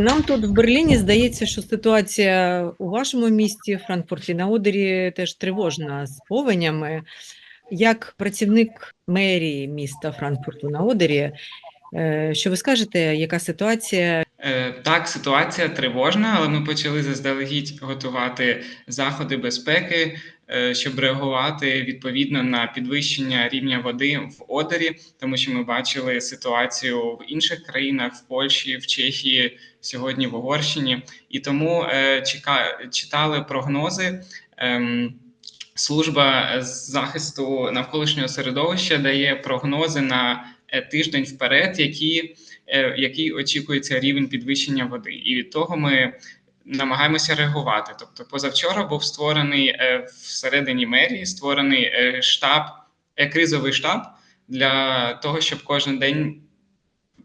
Нам тут в Берліні здається, що ситуація у вашому місті, Франкфурті на Одері, теж тривожна з повенями. Як працівник мерії міста Франкфурту на Одері, е, що ви скажете, яка ситуація? Е, Так, ситуація тривожна, але ми почали заздалегідь готувати заходи безпеки, е, щоб реагувати відповідно на підвищення рівня води в Одері, тому що ми бачили ситуацію в інших країнах, в Польщі, в Чехії, сьогодні в Угорщині, і тому е, читали прогнози. Ем, Служба захисту навколишнього середовища дає прогнози на тиждень вперед, які Е, який очікується рівень підвищення води, і від того ми намагаємося реагувати. Тобто, позавчора був створений е, всередині мерії створений е, штаб, кризовий штаб для того, щоб кожен день.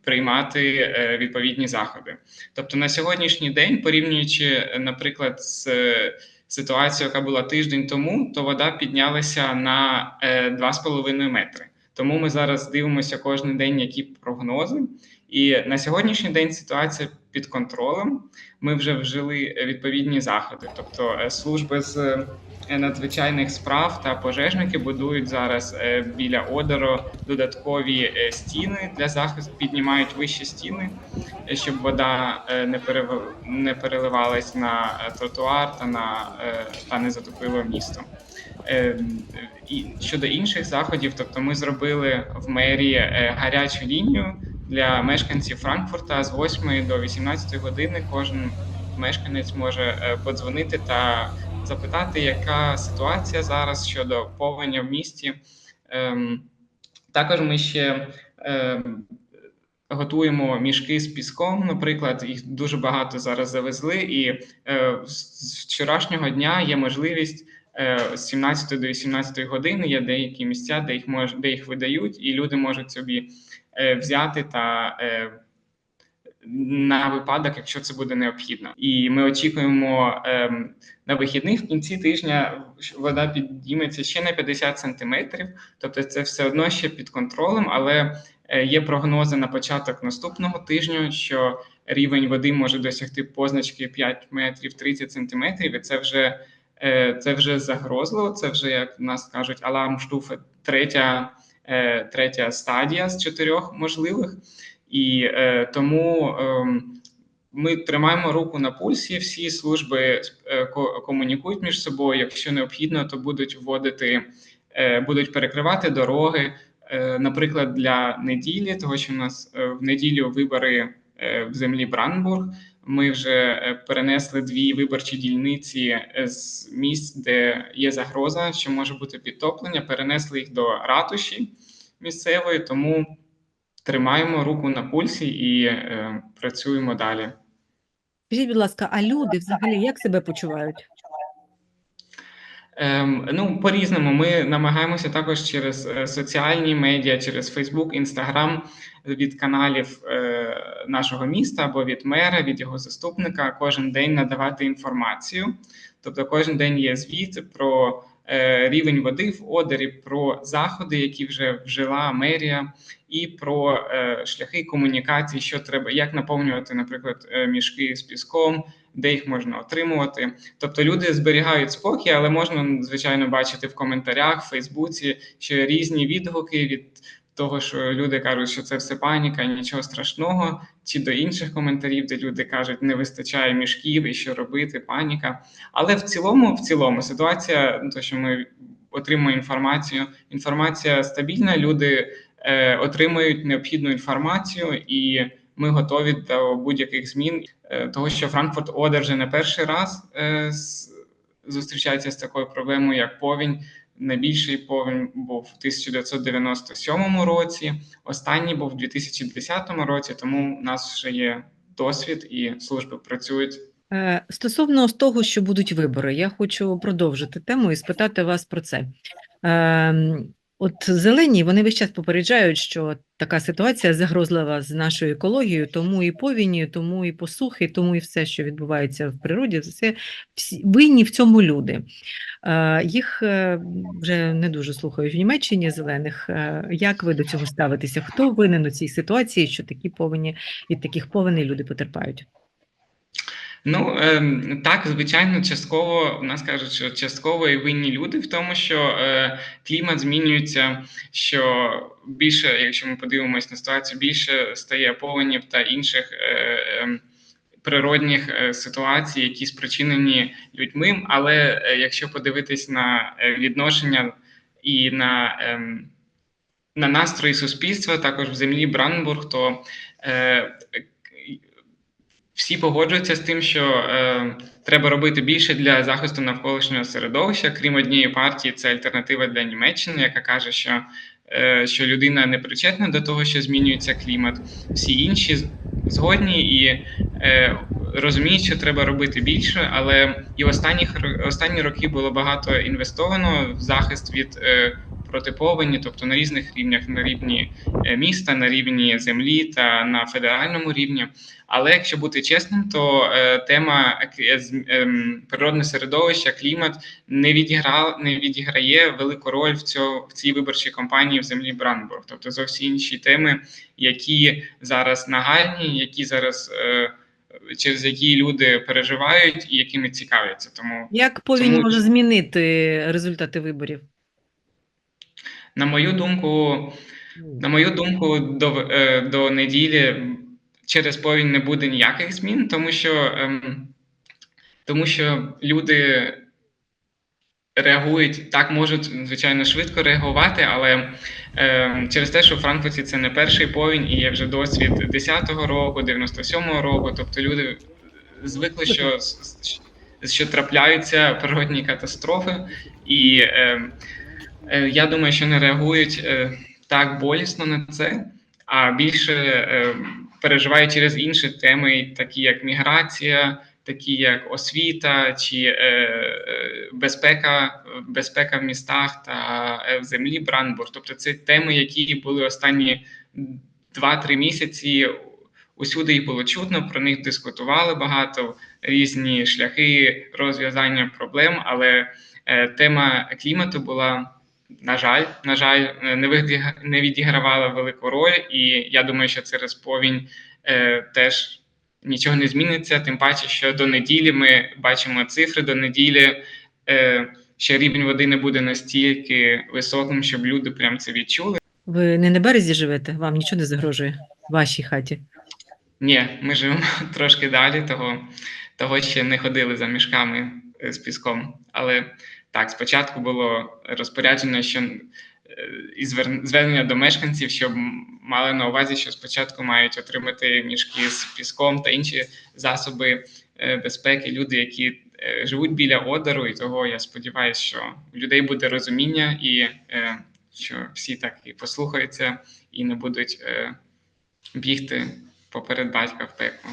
Приймати відповідні заходи, тобто на сьогоднішній день, порівнюючи, наприклад, з ситуацією, яка була тиждень тому, то вода піднялася на 2,5 метри. Тому ми зараз дивимося кожен день, які прогнози, і на сьогоднішній день ситуація під контролем. Ми вже вжили відповідні заходи. Тобто, е, служби з е, надзвичайних справ та пожежники будують зараз е, біля Одеру додаткові стіни для захисту, піднімають вищі стіни, щоб вода не не переливалась на тротуар та на та не затопило місто. І щодо інших заходів, тобто ми зробили в мерії гарячу лінію для мешканців Франкфурта з 8 до 18 години. Кожен мешканець може е, подзвонити та запитати, яка ситуація зараз щодо повені в місті. Ем, також ми ще ем, готуємо мішки з піском. Наприклад, їх дуже багато зараз завезли, і е, з вчорашнього дня є можливість. Е, з 17 до 18 години є деякі місця, де їх мож, де їх видають, і люди можуть собі Е, взяти та е, на випадок, якщо це буде необхідно, і ми очікуємо ем, на вихідних в кінці тижня вода підійметься ще на 50 сантиметрів, тобто це все одно ще під контролем, але є прогнози на початок наступного тижня, що рівень води може досягти позначки 5 метрів 30 сантиметрів, і це вже це вже загрозливо. Це вже як нас кажуть, аларм штуфа третя. Е, третя стадія з чотирьох можливих, і е, тому е, ми тримаємо руку на пульсі. Всі служби е, комунікують між собою. Якщо необхідно, то будуть вводити, е, будуть перекривати дороги. Е, наприклад, для неділі, того що у нас е, в неділю вибори е, в землі Брандбург. Ми вже е, перенесли дві виборчі дільниці е, з місць, де є загроза, що може бути підтоплення. Перенесли їх до ратуші місцевої, тому тримаємо руку на пульсі і е, працюємо далі. Скажіть, будь ласка, а люди взагалі як себе почувають? Ем, Ну, по-різному. Ми намагаємося також через е, соціальні медіа, через Facebook, Instagram, від каналів е, нашого міста або від мера, від його заступника кожен день надавати інформацію. Тобто, кожен день є звіт про е, рівень води в Одері, про заходи, які вже вжила мерія, і про шляхи комунікації, що треба, як наповнювати, наприклад, мішки з піском де їх можна отримувати. Тобто люди зберігають спокій, але можна звичайно бачити в коментарях в Фейсбуці, що різні відгуки від того, що люди кажуть, що це все паніка, нічого страшного, чи до інших коментарів, де люди кажуть, не вистачає мішків і що робити, паніка. Але в цілому, в цілому, ситуація, то що ми отримуємо інформацію. Інформація стабільна, люди е, отримують необхідну інформацію і ми готові до будь-яких змін, е, того що Франкфурт Одер вже не перший раз е, зустрічається з такою проблемою, як повінь. Найбільший повінь був у 1997 році, останній був у 2010 році. Тому у нас вже є досвід і служби працюють. Е, стосовно того, що будуть вибори, я хочу продовжити тему і спитати вас про це. От зелені вони весь час попереджають, що така ситуація загрозлива з нашою екологією, тому і повіні, тому і посухи, тому і все, що відбувається в природі, це всі винні в цьому люди. Їх е, вже не дуже слухають в Німеччині зелених. Е, як ви до цього ставитеся? Хто винен у цій ситуації, що такі повені від таких повеней люди потерпають? Ну ем, так, звичайно, частково в нас кажуть, що частково і винні люди в тому, що е, клімат змінюється. Що більше, якщо ми подивимось на ситуацію, більше стає повенів та інших е, ем, природних е, ситуацій, які спричинені людьми. Але якщо подивитись на відношення і на ем, на настрої суспільства, також в землі Бранденбург, то всі погоджуються з тим, що е, треба робити більше для захисту навколишнього середовища, крім однієї партії, це альтернатива для Німеччини, яка каже, що, е, що людина не причетна до того, що змінюється клімат. Всі інші згодні і е, розуміють, що треба робити більше, але і в останніх ро- останні роки було багато інвестовано в захист від е, протиповені, тобто на різних рівнях, на рівні е, міста, на рівні землі та на федеральному рівні. Але якщо бути чесним, то е, тема ек- з- ем, природне середовище, клімат не відіграв, не відіграє велику роль в цьо, в цій виборчій кампанії в землі Бранденбург. Тобто зовсім інші теми, які зараз нагальні, які зараз е, через які люди переживають і якими цікавляться. Тому Як повінь Тому- може змінити результати виборів? На мою думку, На мою думку, до, е, до неділі через повінь не буде ніяких змін, тому що, ем, тому що люди реагують так, можуть звичайно швидко реагувати, але ем, через те, що в Франкфурті це не перший повінь і є вже досвід 10-го року, 97-го року, тобто люди звикли, що, що трапляються природні катастрофи, і ем, я думаю, що не реагують е, так болісно на це, а більше е, переживають через інші теми, такі як міграція, такі як освіта чи е, е, безпека, безпека в містах та е, в землі Брандбург. Тобто це теми, які були останні 2-3 місяці. Усюди їх було чутно, про них дискутували багато різні шляхи розв'язання проблем, але е, тема клімату була на жаль, на жаль, е, не відіг- не відігравала велику роль, і я думаю, що через повінь е, теж нічого не зміниться. Тим паче, що до неділі ми бачимо цифри до неділі. Е, ще рівень води не буде настільки високим, щоб люди прям це відчули. Ви не на березі живете? Вам нічого не загрожує в вашій хаті? Ні, ми живемо трошки далі, того, того ще не ходили за мішками з піском. Але так, спочатку було розпорядження, що е, і звернення до мешканців, щоб мали на увазі, що спочатку мають отримати мішки з піском та інші засоби е, безпеки, люди, які е, живуть біля Одеру, і того я сподіваюся, що у людей буде розуміння і що всі так і послухаються і не будуть бігти поперед батька в пекло.